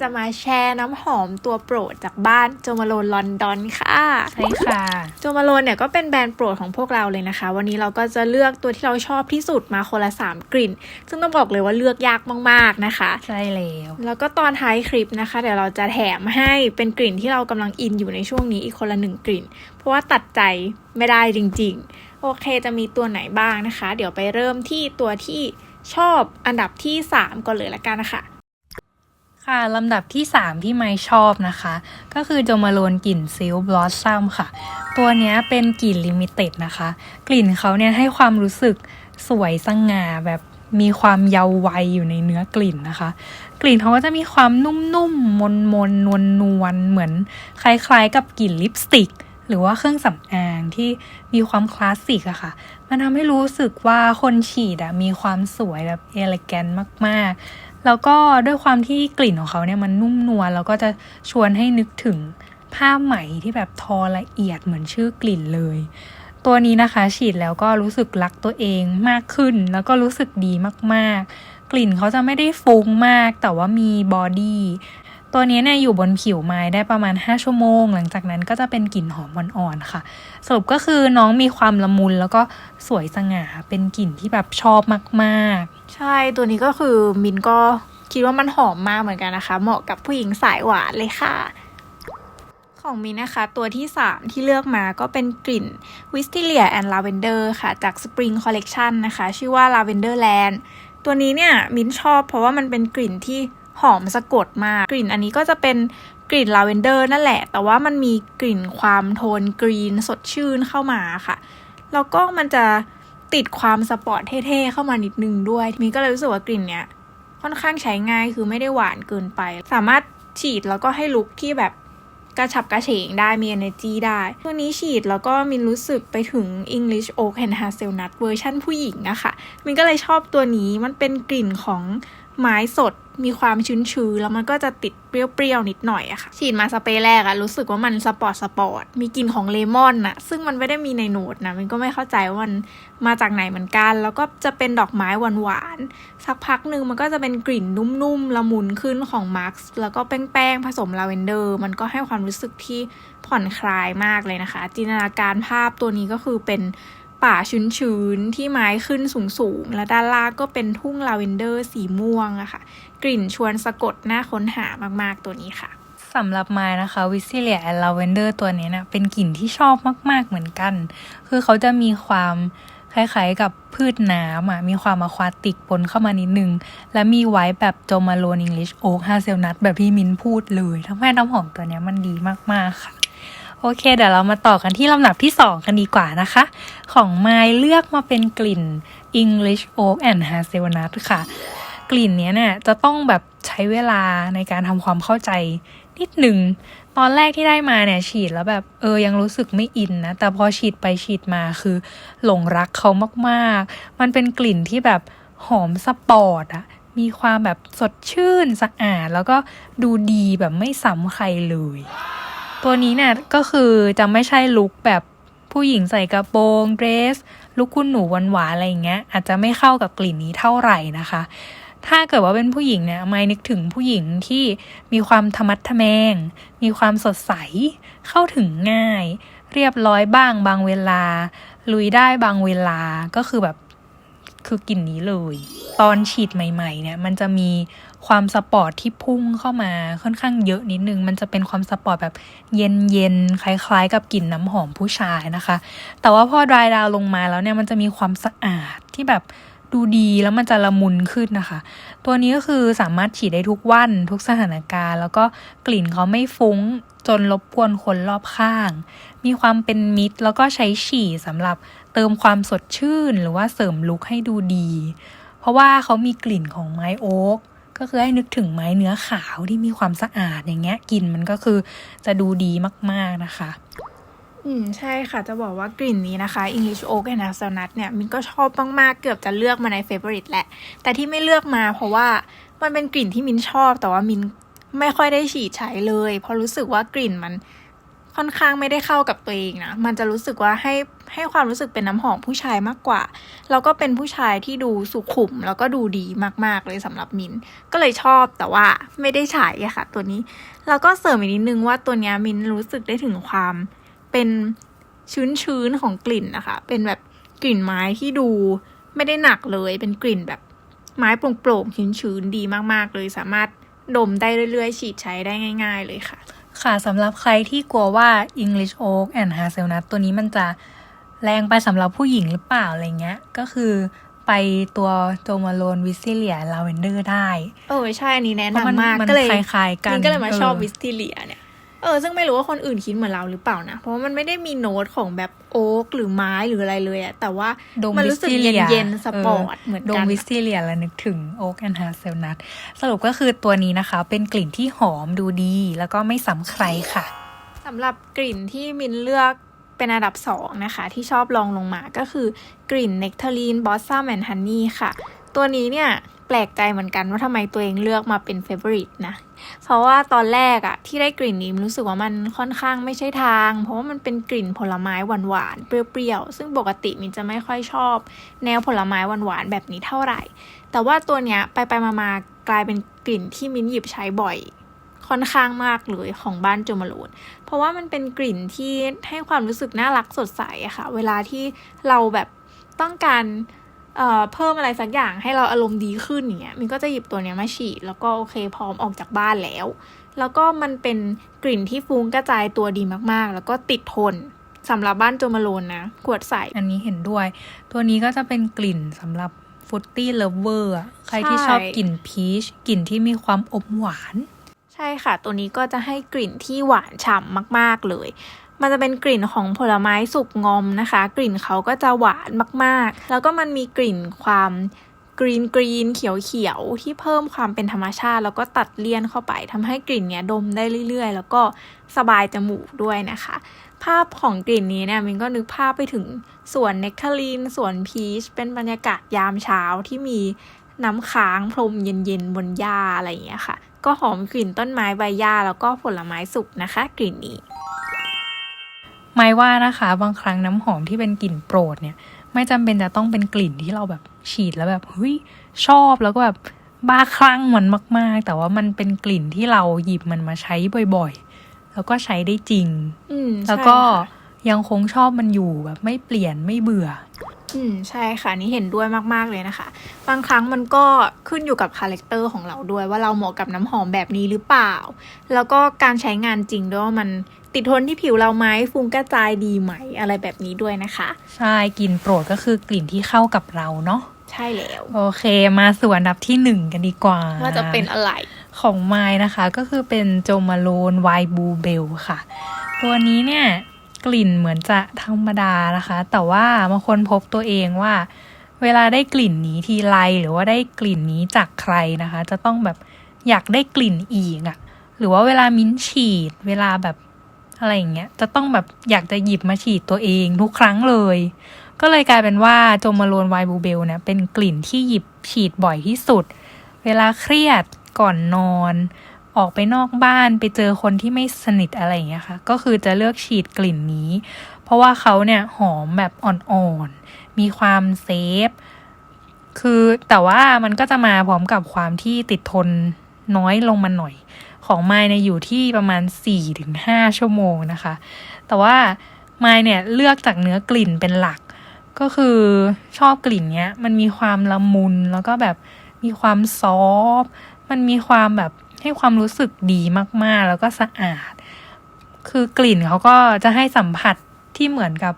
จะมาแชร์น้ำหอมตัวโปรดจากบ้านโจมาโลนลอนดอนค่ะใช่ค่ะโจมาโลนเนี่ยก็เป็นแบรนด์โปรดของพวกเราเลยนะคะ วันนี้เราก็จะเลือกตัวที่เราชอบที่สุดมาคนละ 3 กลิ่น ซึ่งต้องบอกเลยว่าเลือกยากมากๆนะคะ ใช่แล้วแล้วก็ตอนท้ายคลิปนะคะ เดี๋ยวเราจะแถมให้เป็นกลิ่นที่เรากำลังอินอยู่ในช่วงนี้อีกคนละหนึ่งกลิ่น เพราะว่าตัดใจไม่ได้จริง ๆ โอเคจะมีตัวไหนบ้างนะคะ เดี๋ยวไปเริ่มที่ตัวที่ชอบอันดับที่ 3ก่อนเลยละกันนะคะ ค่ะ ลำดับที่ 3 ที่ไม่ชอบนะคะ ก็คือโจมาโลนกลิ่นซิลบลอสซัมค่ะ ตัวนี้เป็นกลิ่นลิมิเต็ดนะคะ กลิ่นเขาเนี่ยให้ความรู้สึกสวยสง่าแบบมีความเยาว์วัยอยู่ในเนื้อกลิ่นนะคะ กลิ่นเขาก็จะมีความนุ่มๆ มนๆนวลๆเหมือนคล้าย ๆ กับกลิ่นลิปสติก หรือว่าเครื่องสำอางที่มีความคลาสสิกอะค่ะ มันทำให้รู้สึกว่าคนฉีดอะมีความสวยแบบเอเลแกนมากๆ แล้วก็ด้วยความที่กลิ่นของเขาเนี่ยมันนุ่มนวลแล้วก็จะชวนให้นึกถึงผ้าไหมที่แบบทอละเอียดเหมือนชื่อกลิ่นเลย ตัวนี้นะคะฉีดแล้วก็รู้สึกรักตัวเองมากขึ้น แล้วก็รู้สึกดีมากๆ กลิ่นเขาจะไม่ได้ฟุ้งมาก แต่ว่ามีบอดี้ตัวนี้เนี่ยอยู่บนผิวไม้ได้ประมาณ 5 ชั่วโมง หลังจากนั้นก็จะเป็นกลิ่นหอมอ่อนๆค่ะ สรุปก็คือน้องมีความละมุนแล้วก็สวยสง่าเป็นกลิ่นที่แบบชอบมากๆ ใช่ตัวนี้ก็คือมินก็คิดว่ามันหอมมากเหมือนกันนะคะ เหมาะกับผู้หญิงสายหวานเลยค่ะ ของมินนะคะ ตัวที่ 3 ที่เลือกมาก็เป็นกลิ่น w i s t i l i a and Lavender ค่ะ จาก Spring Collection นะคะ ชื่อว่า Lavender Land ตัวนี้เนี่ยมินชอบเพราะว่ามันเป็นกลิ่นที่หอมสะกดมาก กลิ่นอันนี้ก็จะเป็นกลิ่นลาเวนเดอร์นั่นแหละ แต่ว่ามันมีกลิ่นความโทนกรีนสดชื่นเข้ามาค่ะ แล้วก็มันจะ ติดความสปอร์ตเท่ๆเข้ามานิดนึงด้วยมินก็เลยรู้สึกว่ากลิ่นเนี้ยค่อนข้างใช้ง่ายคือไม่ได้หวานเกินไป สามารถฉีดแล้วก็ให้ลุคที่แบบกระฉับกระเฉงได้มี energy ได้ตัวนี้ฉีดแล้วก็มินรู้สึกไปถึง English Oak and Hazelnut เวอร์ชันผู้หญิงอะค่ะ มินก็เลยชอบตัวนี้มันเป็นกลิ่นของ ไม้สดมีความชื้นๆแล้วมันก็จะติดเปรี้ยวๆนิดหน่อยอะค่ะ ฉีดมาสเปรย์แรกอะรู้สึกว่ามันสปอร์ตสปอร์ตมีกลิ่นของเลมอนอะซึ่งมันไม่ได้มีในโน้ตนะมินก็ไม่เข้าใจว่ามันมาจากไหนเหมือนกัน แล้วก็จะเป็นดอกไม้หวานๆสักพักหนึ่งมันก็จะเป็นกลิ่นนุ่มๆละมุนขึ้นของมาร์คแล้วก็แป้งๆผสมลาเวนเดอร์ มันก็ให้ความรู้สึกที่ผ่อนคลายมากเลยนะคะ จินตนาการภาพตัวนี้ก็คือเป็น ป่าชื้นๆ ที่ไม้ขึ้นสูงๆ และด้านล่างก็เป็นทุ่งลาเวนเดอร์สีม่วงอะค่ะ กลิ่นชวนสะกดน่าค้นหามากๆตัวนี้ค่ะสำหรับไม้นะคะวิซิเลียแอนลาเวนเดอร์ตัวนี้นะเป็นกลิ่นที่ชอบมาก ๆเหมือนกัน คือเขาจะมีความคล้ายๆกับพืชน้ำอะมีความอะควาติกปนเข้ามานิดนึง และมีไว้แบบโจมาโลนอิงลิชโอ๊กฮาเซลนัทแบบที่มินพูดเลยทำให้น้ำหอมตัวนี้มันดีมากๆค่ะ อเค เดี๋ยวเรามาต่อกันที่ลำดับที่ 2 กันดีกว่านะคะ ของไม้เลือกมาเป็นกลิ่น English Oak and Hazelnut ค่ะ กลิ่นเนี้ยเนี่ยจะต้องแบบใช้เวลาในการทำความเข้าใจนิดหนึ่ง ตอนแรกที่ได้มาเนี่ยฉีดแล้วแบบเออยังรู้สึกไม่อินนะ แต่พอฉีดไปฉีดมาคือหลงรักเขามากๆ มันเป็นกลิ่นที่แบบหอมสปอร์ตอะมีความแบบสดชื่นสะอาด แล้วก็ดูดีแบบไม่ซ้ำใครเลย ตัวนี้เนี่ยก็คือจะไม่ใช่ลุคแบบผู้หญิงใส่กระโปรงเดรสลุคคุณหนูหวานๆอะไรอย่างเงี้ย อาจจะไม่เข้ากับกลิ่นนี้เท่าไหร่นะคะ ถ้าเกิดว่าเป็นผู้หญิงเนี่ยไม่นึกถึงผู้หญิงที่มีความธรรมัดทะแมง มีความสดใส เข้าถึงง่าย เรียบร้อยบ้างบางเวลา ลุยได้บางเวลาก็คือแบบคือกลิ่นนี้เลย ตอนฉีดใหม่ ๆ เนี่ย มันจะมี ความสปอร์ตที่พุ่งเข้ามาค่อนข้างเยอะนิดนึง มันจะเป็นความสปอร์ตแบบเย็นๆคล้ายๆ กับกลิ่นน้ำหอมผู้ชายนะคะ แต่ว่าพอดรายดาวลงมาแล้วเนี่ยมันจะมีความสะอาดที่แบบดูดีแล้วมันจะละมุนขึ้นนะคะ ตัวนี้ก็คือสามารถฉีดได้ทุกวันทุกสถานการณ์ แล้วก็กลิ่นเขาไม่ฟุ้งจนรบกวนคนรอบข้าง มีความเป็นมิตรแล้วก็ใช้ฉี่สำหรับเติมความสดชื่น หรือว่าเสริมลุคให้ดูดี เพราะว่าเขามีกลิ่นของไม้โอ๊ก ก็คือให้นึกถึงไม้เนื้อขาวที่มีความสะอาดอย่างเงี้ยกลิ่นมันก็คือจะดูดีมาก ๆนะคะ อืมใช่ค่ะจะบอกว่ากลิ่นนี้นะคะ English Oak and Hazelnut เนี่ยมินก็ชอบมากๆเกือบจะเลือกมาใน Favorite แหละ แต่ที่ไม่เลือกมาเพราะว่ามันเป็นกลิ่นที่มินชอบ แต่ว่ามินไม่ค่อยได้ฉีดใช้เลย เพราะรู้สึกว่ากลิ่นมัน ค่อนข้างไม่ได้เข้ากับตัวเองนะ มันจะรู้สึกว่าให้ให้ความรู้สึกเป็นน้ำหอมผู้ชายมากกว่า แล้วก็เป็นผู้ชายที่ดูสุขุม แล้วก็ดูดีมากๆเลยสำหรับมิน ก็เลยชอบแต่ว่าไม่ได้ใช้อะค่ะ ตัวนี้ แล้วก็เสริมอีกนิดนึงว่าตัวนี้มินรู้สึกได้ถึงความเป็นชื้นๆของกลิ่นนะคะ เป็นแบบกลิ่นไม้ที่ดูไม่ได้หนักเลย เป็นกลิ่นแบบไม้โปร่งๆชื้นๆดีมากๆ เลยสามารถดมได้เรื่อยๆ ฉีดใช้ได้ง่าย ๆ เลยค่ะ ค่ะสำหรับใครที่กลัวว่า English Oak and Hazelnut ตัวนี้มันจะแรงไปสำหรับผู้หญิงหรือเปล่าอะไรเงี้ย ก็คือไปตัวโจมาโลนวิสซิเลียลาเวนเดอร์ได้เออใช่ อันนี้แนะเพราะมันนำมากมันก็เลยคล้ายๆกันมินก็เลยมาชอบเออวิสติเลียเนี่ย เออซึ่งไม่รู้ว่าคนอื่นคิดเหมือนเราหรือเปล่านะ เพราะว่ามันไม่ได้มีโน้ตของแบบโอ๊กหรือไม้หรืออะไรเลยอะแต่ว่าดมมันวิรู้สสึกซิเลียเย็นๆสปอร์ตเหมือนดกัมนวิสซิเลียแล้วนึกถึงโอ๊กแอนด์ฮาเซลนัทสรุปก็คือตัวนี้นะคะ เป็นกลิ่นที่หอมดูดี แล้วก็ไม่ซ้ำใครค่ะสำหรับกลิ่นที่มินเลือกเป็นอันดับสองนะคะ ที่ชอบลองลงมาก็คือกลิ่นเน c ท a รีนบอสซัมแอนด์ฮันนี่ค่ะ ตัวนี้เนี่ยแปลกใจเหมือนกันว่าทำไมตัวเองเลือกมาเป็นเฟเวอริตนะ เพราะว่าตอนแรกอะที่ได้กลิ่นนี้รู้สึกว่ามันค่อนข้างไม่ใช่ทาง เพราะว่ามันเป็นกลิ่นผลไม้หวานๆเปรี้ยวๆซึ่งปกติมินจะไม่ค่อยชอบ แนวผลไม้หวานๆแบบนี้เท่าไหร่ แต่ว่าตัวเนี้ยไปไปๆมาๆกลายเป็นกลิ่นที่มินหยิบใช้บ่อยค่อนข้างมากเลยของบ้านโจมารูนเพราะว่ามันเป็นกลิ่นที่ให้ความรู้สึกน่ารักสดใสอะค่ะ เวลาที่เราแบบต้องการ เอ่อเพิ่มอะไรสักอย่างให้เราอารมณ์ดีขึ้นอย่างเงี้ยมันก็จะหยิบตัวเนี้ยมาฉีดแล้วก็โอเคพร้อมออกจากบ้านแล้ว แล้วก็มันเป็นกลิ่นที่ฟุ้งกระจายตัวดีมากๆ แล้วก็ติดทนสำหรับบ้านโจมาโลนนะขวดใสอันนี้เห็นด้วย ตัวนี้ก็จะเป็นกลิ่นสำหรับฟุตตี้เลเวอร์ใครที่ชอบกลิ่นพีชกลิ่นที่มีความอมหวาน ใช่ค่ะ ตัวนี้ก็จะให้กลิ่นที่หวานฉ่ำมาก ๆ เลย มันจะเป็นกลิ่นของผลไม้สุกงอมนะคะ กลิ่นเขาก็จะหวานมากๆ แล้วก็มันมีกลิ่นความกรีนกรีนเขียวเขียวที่เพิ่มความเป็นธรรมชาติ แล้วก็ตัดเลี่ยนเข้าไปทำให้กลิ่นเนี้ยดมได้เรื่อย ๆ แล้วก็สบายจมูกด้วยนะคะ ภาพของกลิ่นนี้เนี่ยมินก็นึกภาพไปถึงสวนเนคทาลีนสวนพีชเป็นบรรยากาศยามเช้าที่มีน้ำค้างพรมเย็นๆบนหญ้าอะไรอย่างเงี้ยค่ะ ก็หอมกลิ่นต้นไม้ใบหญ้าแล้วก็ผลไม้สุกนะคะ กลิ่นนี้ หมายว่านะคะ บางครั้งน้ำหอมที่เป็นกลิ่นโปรดเนี่ย ไม่จำเป็นจะต้องเป็นกลิ่นที่เราแบบฉีดแล้วแบบเฮ้ยชอบแล้วก็แบบบ้าคลั่งมันมาก ๆ แต่ว่ามันเป็นกลิ่นที่เราหยิบมันมาใช้บ่อยๆ แล้วก็ใช้ได้จริงอืมแล้วก็ใช่ค่ะ ยังคงชอบมันอยู่แบบไม่เปลี่ยนไม่เบื่อ อืมใช่ค่ะนี่เห็นด้วยมากๆเลยนะคะ บางครั้งมันก็ขึ้นอยู่กับคาแรคเตอร์ของเราด้วยว่าเราเหมาะกับน้ำหอมแบบนี้หรือเปล่า แล้วก็การใช้งานจริงด้วยว่ามันติดทนที่ผิวเราไหมฟุ้งกระจายดีไหมอะไรแบบนี้ด้วยนะคะ ใช่กลิ่นโปรดก็คือกลิ่นที่เข้ากับเราเนาะใช่แล้ว โอเคมาสู่อันดับที่หนึ่งกันดีกว่า ว่าจะเป็นอะไรของไม้นะคะ ก็คือเป็นโจมาโลนไวบูเบลค่ะ ตัวนี้เนี่ย กลิ่นเหมือนจะธรรมดานะคะ แต่ว่ามาคนพบตัวเองว่า เวลาได้กลิ่นนี้ทีไรหรือว่าได้กลิ่นนี้จากใครนะคะ จะต้องแบบอยากได้กลิ่นอีกอะ่ะ หรือว่าเวลามิ้นฉีด เวลาแบบอะไรอย่างเงี้ยจะต้องแบบอยากจะหยิบมาฉีดตัวเองทุกครั้งเลย ก็เลยกลายเป็นว่าโจมาโลนไวบูเบลเนี่ยเป็นกลิ่นที่หยิบฉีดบ่อยที่สุด เวลาเครียดก่อนนอน ออกไปนอกบ้านไปเจอคนที่ไม่สนิทอะไรอย่างเงี้ยค่ะ ก็คือจะเลือกฉีดกลิ่นนี้ เพราะว่าเขาเนี่ยหอมแบบอ่อนๆ มีความเซฟ คือแต่ว่ามันก็จะมาพร้อมกับความที่ติดทนน้อยลงมาหน่อย ของไมเนี่ยอยู่ที่ประมาณ 4-5 ชั่วโมงนะคะ แต่ว่าไมเนี่ยเลือกจากเนื้อกลิ่นเป็นหลัก ก็คือชอบกลิ่นเนี้ย มันมีความละมุนแล้วก็แบบมีความซอฟมันมีความแบบ ให้ความรู้สึกดีมากๆ แล้วก็สะอาด คือกลิ่นเขาก็จะให้สัมผัสที่เหมือนกับ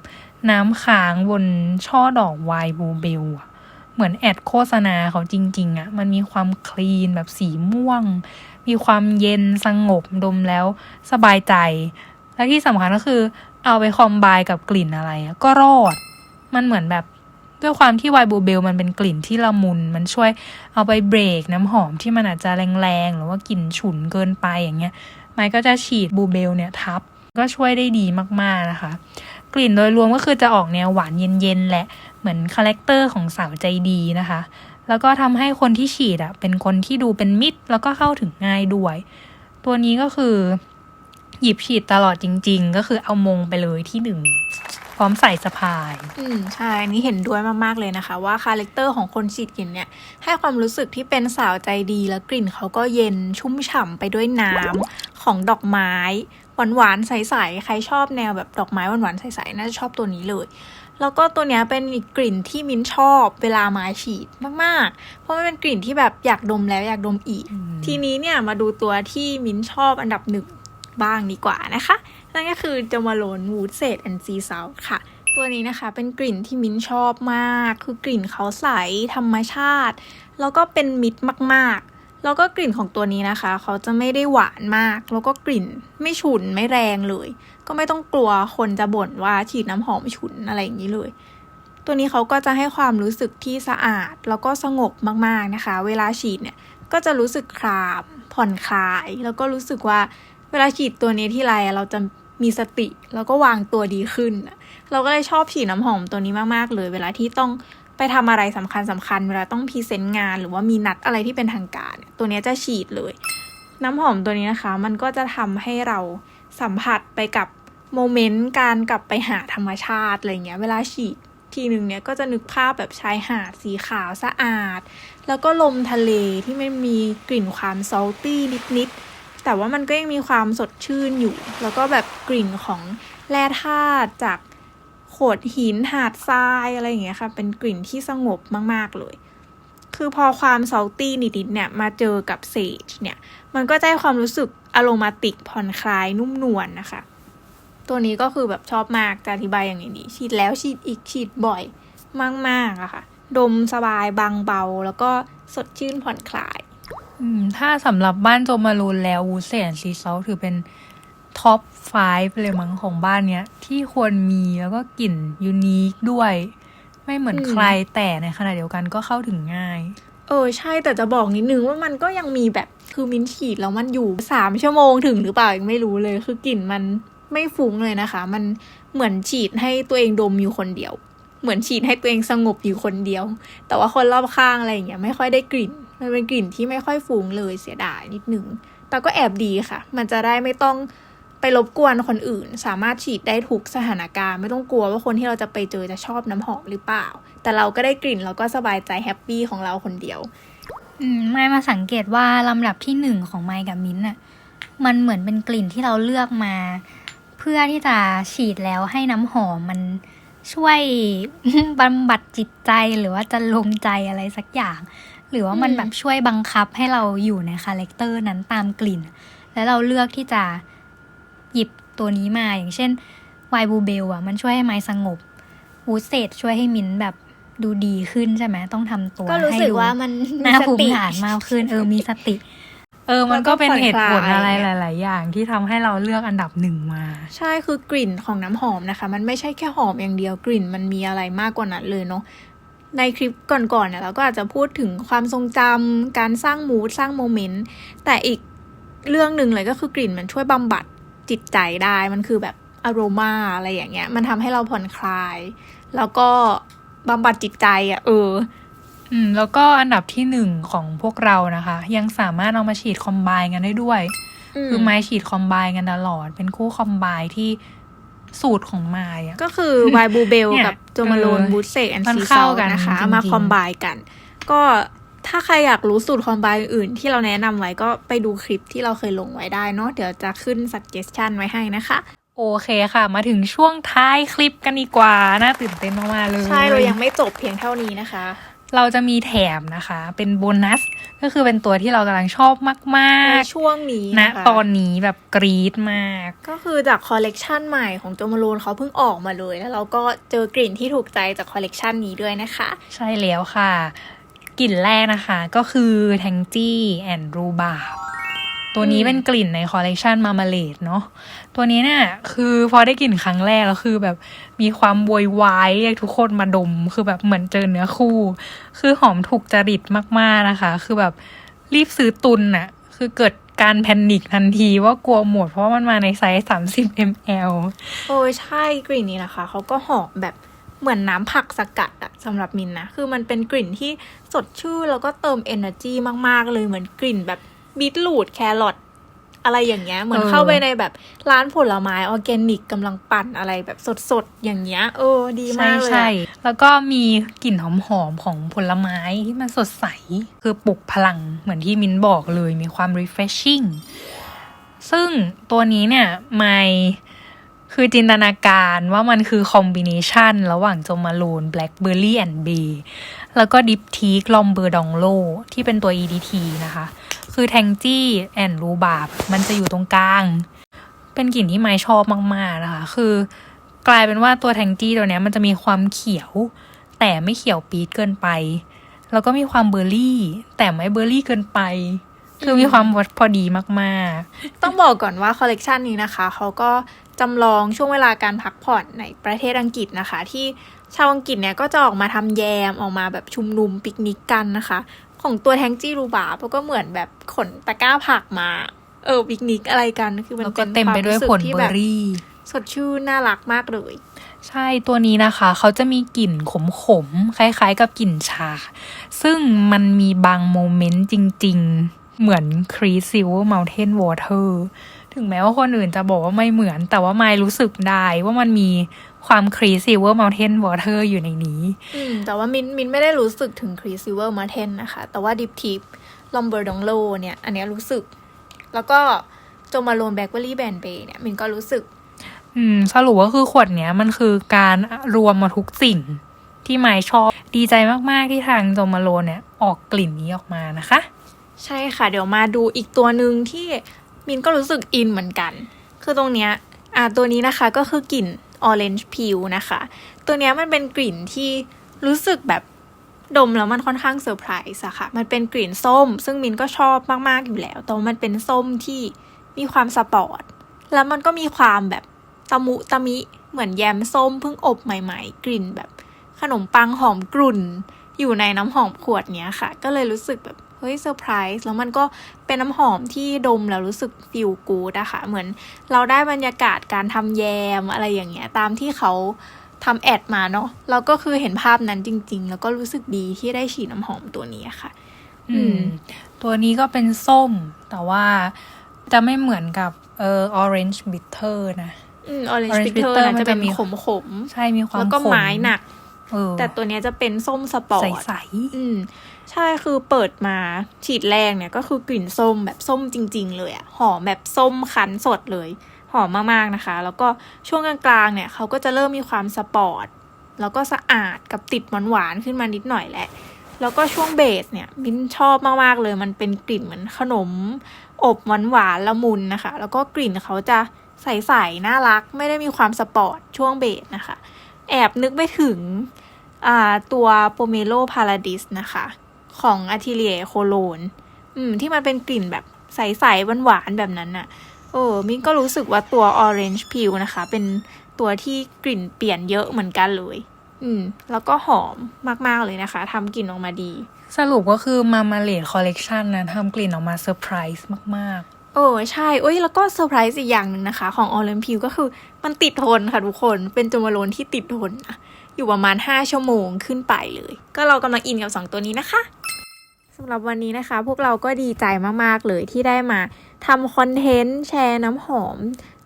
น้ำค้างบนช่อดอกไวน์บูเบลอะเหมือนแอดโฆษณาเขาจริง ๆอะมันมีความคลีนแบบสีม่วง มีความเย็นสงบดมแล้วสบายใจ และที่สำคัญก็คือ เอาไปคอมไบกับกลิ่นอะไรก็รอด มันเหมือนแบบ ด้วยความที่ไวน์บูเบลมันเป็นกลิ่นที่ละมุน มันช่วยเอาไปเบรกน้ำหอมที่มันอาจจะแรงๆ หรือว่ากลิ่นฉุนเกินไปอย่างเงี้ยไมค์ก็จะฉีดบูเบลเนี่ยทับ ก็ช่วยได้ดีมากๆนะคะ กลิ่นโดยรวมก็คือจะออกแนวหวานเย็นๆแหละ เหมือนคาแรคเตอร์ของสาวใจดีนะคะ แล้วก็ทำให้คนที่ฉีดอะเป็นคนที่ดูเป็นมิตร แล้วก็เข้าถึงง่ายด้วย ตัวนี้ก็คือหยิบฉีดตลอดจริง ๆ ก็คือเอามงไปเลยที่หนึ่ง พร้อมใส่สะพาย อืมใช่อันนี้เห็นด้วยมากๆเลยนะคะ ว่าคาแรคเตอร์ของคนฉีดกลิ่นเนี่ยให้ความรู้สึกที่เป็นสาวใจดีแล้วกลิ่นเขาก็เย็นชุ่มฉ่ำไปด้วยน้ำของดอกไม้หวานๆใสๆใครชอบแนวแบบดอกไม้หวานๆใสๆน่าจะชอบตัวนี้เลย แล้วก็ตัวเนี้ยเป็นอีกกลิ่นที่มิ้นชอบเวลามาฉีดมากๆ เพราะมันเป็นกลิ่นที่แบบอยากดมแล้วอยากดมอีกอืมทีนี้เนี่ยมาดูตัวที่มิ้นชอบอันดับหนึ่งบ้างดีกว่านะคะ นั่นก็คือจมาโลนวูดเซดแอนด์ซีซาวค่ะ ตัวนี้นะคะเป็นกลิ่นที่มิ้นชอบมาก คือกลิ่นเขาใสธรรมชาติ แล้วก็เป็นมิตรมากๆ แล้วก็กลิ่นของตัวนี้นะคะ เขาจะไม่ได้หวานมาก แล้วก็กลิ่นไม่ฉุนไม่แรงเลย ก็ไม่ต้องกลัวคนจะบ่นว่าฉีดน้ำหอมฉุนอะไรอย่างนี้เลยตัวนี้เขาก็จะให้ความรู้สึกที่สะอาดแล้วก็สงบมากๆนะคะ เวลาฉีดเนี่ยก็จะรู้สึกคลามผ่อนคลาย แล้วก็รู้สึกว่า เวลาฉีดตัวนี้ที่ไรอะเราจะมีสติแล้วก็วางตัวดีขึ้น เราก็เลยชอบฉีดน้ำหอมตัวนี้มากๆ เลย เวลาที่ต้องไปทำอะไรสำคัญสคัญๆเวลาต้องพรีเซนต์งาน หรือว่ามีนัดอะไรที่เป็นทางการ ตัวนี้จะฉีดเลย น้ำหอมตัวนี้นะคะ มันก็จะทำให้เราสัมผัสไปกับโมเมนต์การกลับไปหาธรรมชาติอะไรเงี้ย เวลาฉีดทีหนึ่งเนี่ยก็จะนึกภาพแบบชายหาดสีขาวสะอาด แล้วก็ลมทะเลที่มันมีกลิ่นความซอลตี้นิดๆ แต่ว่ามันก็ยังมีความสดชื่นอยู่ แล้วก็แบบกลิ่นของแร่ธาตุจากโขดหินหาดทรายอะไรอย่างเงี้ยค่ะ เป็นกลิ่นที่สงบมาก ๆ เลย คือพอความซอลตี้นิดๆเนี่ยมาเจอกับเซจเนี่ย มันก็จะให้ความรู้สึกอโรมาติกผ่อนคลายนุ่มนวลนะคะ ตัวนี้ก็คือแบบชอบมากจะอธิบายอย่างนี้ดี ฉีดแล้วฉีดอีกฉีดบ่อยมากๆอะค่ะ ดมสบายบางเบา แล้วก็สดชื่นผ่อนคลาย อืม ถ้าสำหรับบ้านโจมารูนแล้ววูเซนซีซอลถือเป็นท็อป 5 เลยมั้งของบ้านเนี้ย ที่ควรมีแล้วก็กลิ่นยูนิคด้วย ไม่เหมือนอใครแต่ในขณะเดียวกันก็เข้าถึงง่าย เออ ใช่แต่จะบอกนิดนึงว่ามันก็ยังมีแบบคือมินฉีดแล้วมันอยู่สามชั่วโมงถึงหรือเปล่ายังไม่รู้เลย คือกลิ่นมันไม่ฟุ้งเลยนะคะ มันเหมือนฉีดให้ตัวเองดมอยู่คนเดียว เหมือนฉีดให้ตัวเองสงบอยู่คนเดียว แต่ว่าคนรอบข้างอะไรอย่างเงี้ยไม่ค่อยได้กลิ่น มันเป็นกลิ่นที่ไม่ค่อยฟุ้งเลยเสียดายนิดนึง แต่ก็แอบดีค่ะ มันจะได้ไม่ต้องไปรบกวนคนอื่น สามารถฉีดได้ทุกสถานการณ์ ไม่ต้องกลัวว่าคนที่เราจะไปเจอจะชอบน้ำหอมหรือเปล่า แต่เราก็ได้กลิ่นเราก็สบายใจแฮปปี้ของเราคนเดียวอืมไม่มาสังเกตว่าลำดับที่หนึ่งของไมกับมิ้นน่ะมันเหมือนเป็นกลิ่นที่เราเลือกมา เพื่อที่จะฉีดแล้วให้น้ำหอมมันช่วยบำบัดจิตใจหรือว่าจะลงใจอะไรสักอย่าง หรือว่ามันอืมแบบช่วยบังคับให้เราอยู่ในคาแรคเตอร์นั้นตามกลิ่น แล้วเราเลือกที่จะหยิบตัวนี้มาอย่างเช่นไวบูเบลอะ มันช่วยให้ไมค์สงบวูดเซตช่วยให้มิ้นท์แบบดูดีขึ้นใช่ไหมต้องทำตัวก็รู้สึกให้ดูว่ามันน่าสภูมิติฐานมากขึ้น เออมีสติ เออ มันก็เป็นเหตุผลแล้วก็ผ่อนคลายอะไรหลาย ๆ อย่างที่ทำให้เราเลือกอันดับหนึ่งมา ใช่คือกลิ่นของน้ำหอมนะคะ มันไม่ใช่แค่หอมอย่างเดียวกลิ่นมันมีอะไรมากกว่านั้นเลยเนาะ ในคลิปก่อนๆเนี่ยเราก็อาจจะพูดถึงความทรงจำการสร้างมูดสร้างโมเมนต์แต่อีกเรื่องหนึ่งเลยก็คือกลิ่นมันช่วยบำบัดจิตใจได้มันคือแบบอโรมาอะไรอย่างเงี้ย มันทำให้เราผ่อนคลาย แล้วก็บำบัดจิตใจอะ่ะเอออืมแล้วก็อันดับที่หนึ่งของพวกเรานะคะ ยังสามารถเอามาฉีดคอมไบกันได้ด้วย คือไม้ฉีดคอมไบกันตลอด เป็นคู่คอมไบที่ สูตรของไม้อะก็คือไวบูเบลเนี่ยกับโจมาโลนเออบูตเซกแอนมันซีเข้าเซลกันนะคะจริงๆมาคอมไบกัน ก็ถ้าใครอยากรู้สูตรคอมไบอื่นที่เราแนะนำไว้ก็ไปดูคลิปที่เราเคยลงไว้ได้เนาะเดี๋ยวจะขึ้น suggestion ไว้ให้นะคะโอเคค่ะ มาถึงช่วงท้ายคลิปกันดีกว่า น่าตื่นเต้นมากๆเลย ใช่ เรายังไม่จบเพียงเท่านี้นะคะ เราจะมีแถมนะคะ เป็นโบนัส ก็คือเป็นตัวที่เรากำลังชอบมในากช่วงนี้ๆณนะคะตอนนี้แบบกรี๊ดมาก ก็คือจากคอลเลกชันใหม่ของโจมาโลนเขาเพิ่งออกมาเลย แล้วเราก็เจอกลิ่นที่ถูกใจจากคอลเลกชันนี้ด้วยนะคะ ใช่แล้วค่ะ กลิ่นแรกนะคะ ก็คือ t a n g y and Rhubarb ตัวนี้อืมเป็นกลิ่นในคอลเลกชันมามาเลดเนาะ ตัวนี้เนี่ยคือพอได้กลิ่นครั้งแรกแล้วคือแบบมีความโวยวายเรียกทุกคนมาดม คือแบบเหมือนเจอเนื้อคู่ คือหอมถูกจริตมากๆนะคะ คือแบบรีบซื้อตุนน่ะคือเกิดการแพนิคทันทีว่ากลัวหมดเพราะมันมาในไซส์30 ml โอ้ยใช่กลิ่นนี้นะคะ เขาก็หอมแบบเหมือนน้ำผักสกัดอะสำหรับมินนะ คือมันเป็นกลิ่นที่สดชื่นแล้วก็เติม energy มาก ๆ เลยเหมือนกลิ่นแบบบีทรูทแครอท อะไรอย่างเงี้ย เหมือนเออเข้าไปในแบบร้านผลไม้ออร์แกนิกกำลังปั่นอะไรแบบสดๆ อย่างเงี้ยเออดีใช่มากเลยใช่อะแล้วก็มีกลิ่นหอมๆ ของผลไม้ที่มันสดใส คือปลุกพลังเหมือนที่มินบอกเลยมีความ refreshing ซึ่งตัวนี้เนี่ยไม่คือจินตนาการว่ามันคือคอมบิเนชันระหว่างโจมาโลนแบล็คเบอร์รี่แอนด์เบแล้วก็ดิปทีกลอมเบอร์ดองโลที่เป็นตัว EDT นะคะ คือแทงจี้แอนรูบาบมันจะอยู่ตรงกลาง เป็นกลิ่นที่ไม้ชอบมากๆนะคะคือกลายเป็นว่าตัวแทงจี้ตัวนี้มันจะมีความเขียว แต่ไม่เขียวปี๊ดเกินไป แล้วก็มีความเบอร์รี่ แต่ไม่เบอร์รี่เกินไป คือมีความพอดีมากๆ ต้องบอกก่อนว่าคอลเลกชันนี้นะคะเขาก็จำลองช่วงเวลาการพักผ่อนในประเทศอังกฤษนะคะ ที่ชาวอังกฤษเนี่ยก็จะออกมาทำแยมออกมาแบบชุมนุมปิกนิกกันนะคะ ของตัวแทงจี้รูบาร์ก็เหมือนแบบขนตะกร้าผักมา เออปิกนิกอะไรกันคือๆมันแล้วเป็ก็นเต็มไปด้วยคผวามลรู้สึกที่เบอแบบร์รี่สดชื่นน่ารักมากเลย ใช่ตัวนี้นะคะ เขาจะมีกลิ่นขมๆคล้าย ๆ กับกลิ่นชา ซึ่งมันมีบางโมเมนต์จริง ๆ เหมือนครีซิลเมลเทนวอเตอร์ ถึงแม้ว่าคนอื่นจะบอกว่าไม่เหมือน แต่ว่าไม่รู้สึกได้ว่ามันมีความครีซิลเมลเทนวอเตอร์อยู่ในนี้ อืม แต่ว่ามินมินไม่ได้รู้สึกถึงครีซิเวอร์มาเทนนะคะ แต่ว่าดิฟทิปลอมเบอร์ดองโลเนี่ย อันเนี้ยรู้สึก แล้วก็โจมาโลนแบล็คเบอรี่แบนเบย์เนี่ยมินก็รู้สึก อืม สรุปก็คือขวดเนี้ยมันคือการรวมมาทุกสิ่งที่ไมค์ชอบ ดีใจมาก ๆ ที่ทางโจมาโลเนี่ย ออกกลิ่นนี้ออกมานะคะ ใช่ค่ะ เดี๋ยวมาดูอีกตัวหนึ่งที่ มินก็รู้สึกอินเหมือนกัน คือตรงเนี้ยอ่าตัวนี้นะคะก็คือกลิ่น Orange Peel นะคะ ตัวเนี้ยมันเป็นกลิ่นที่รู้สึกแบบดมแล้วมันค่อนข้างเซอร์ไพรส์อะค่ะ มันเป็นกลิ่นส้ม ซึ่งมินก็ชอบมากๆอยู่แล้ว แต่มันเป็นส้มที่มีความสปอร์ต แล้วมันก็มีความแบบตะมุตะมิ เหมือนแยมส้มเพิ่งอบใหม่ ๆ กลิ่นแบบขนมปังหอมกรุ่น อยู่ในน้ำหอมขวดเนี้ยค่ะ ก็เลยรู้สึกแบบ เฮ้ยเซอร์ไพรส์แล้วมันก็เป็นน้ำหอมที่ดมแล้วรู้สึกฟิลกูดอะค่ะ เหมือนเราได้บรรยากาศการทำแยมอะไรอย่างเงี้ยตามที่เขาทำแอดมาเนาะเราก็คือเห็นภาพนั้นจริง ๆ แล้วก็รู้สึกดีที่ได้ฉีดน้ำหอมตัวนี้ค่ะ อืม ตัวนี้ก็เป็นส้ม แต่ว่าจะไม่เหมือนกับเอ่อ orange bitter นะอืม orange Orange bitter bitter นะมันจะเป็นจะมีขมขมใช่มีคๆวามแล้วก็ขไม้หนักเออ แต่ตัวเนี้ยจะเป็นส้มสปอร์ตใสอืมใช่คือเปิดมาฉีดแรกเนี่ยก็คือกลิ่นส้มแบบส้มจริง ๆ เลยอะหอมแบบส้มคั้นสดเลยหอมมากๆนะคะ แล้วก็ช่วงกลางๆเนี่ยเขาก็จะเริ่มมีความสปอร์ตแล้วก็สะอาดกับติดหวานๆขึ้นมานิดหน่อยแหละ แล้วก็ช่วงเบสเนี่ยมินชอบมากๆเลย มันเป็นกลิ่นเหมือนขนม อบหวานๆละมุนนะคะ แล้วก็กลิ่นเขาจะใสๆน่ารัก ไม่ได้มีความสปอร์ตช่วงเบสนะคะ แอบนึกไปถึงอ่าตัวโปเมโลพาราดิสนะคะ ของ a t เ l i e r โคโลนอืมที่มันเป็นกลิ่นแบบใสๆหวานๆแบบนั้นน่ะเออมิ้นก็รู้สึกว่าตัว Orange Peel นะคะ เป็นตัวที่กลิ่นเปลี่ยนเยอะเหมือนกันเลย อืม แล้วก็หอมมากๆเลยนะคะทำกลิ่นออกมาดี สรุปก็คือมามาเลดคอลเลกชันนะทำกลิ่นออกมาเซอร์ไพรส์มากโอ้ใช่เอ้ยแล้วก็เซอร์ไพรส์อีกอย่างหนึ่งนะคะ ของ Orange Peel ก็คือมันติดทนค่ะทุกคนเป็นโจมาโลนที่ติดทนนะอยู่ประมาณ 5 ชั่วโมงขึ้นไปเลย ก็เรากำลังอินกับ 2 ตัวนี้นะคะสำหรับวันนี้นะคะ พวกเราก็ดีใจมากๆเลยที่ได้มาทำคอนเทนต์แชร์น้ำหอม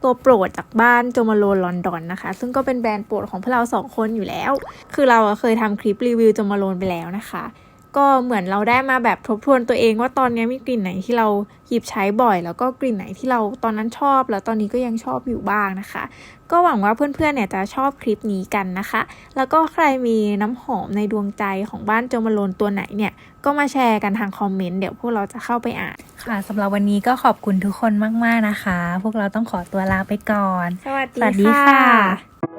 ตัวโปรดจากบ้านโจมาโลนลอนดอนนะคะ ซึ่งก็เป็นแบรนด์โปรดของพวกเราสองคนอยู่แล้ว คือเราเคยทำคลิปรีวิวโจมาโลนไปแล้วนะคะ ก็เหมือนเราได้มาแบบทบทวนตัวเองว่าตอนนี้มีกลิ่นไหนที่เราหยิบใช้บ่อย แล้วก็กลิ่นไหนที่เราตอนนั้นชอบ แล้วตอนนี้ก็ยังชอบอยู่บ้างนะคะ ก็หวังว่าเพื่อนๆเนี่ยจะชอบคลิปนี้กันนะคะ แล้วก็ใครมีน้ำหอมในดวงใจของบ้านโจมาโลนตัวไหนเนี่ยก็มาแชร์กันทางคอมเมนต์เดี๋ยวพวกเราจะเข้าไปอ่านๆค่ะสำหรับวันนี้ก็ขอบคุณทุกคนมากๆนะคะ พวกเราต้องขอตัวลาไปก่อน สวัสดีสวัสดีค่ะค่ะ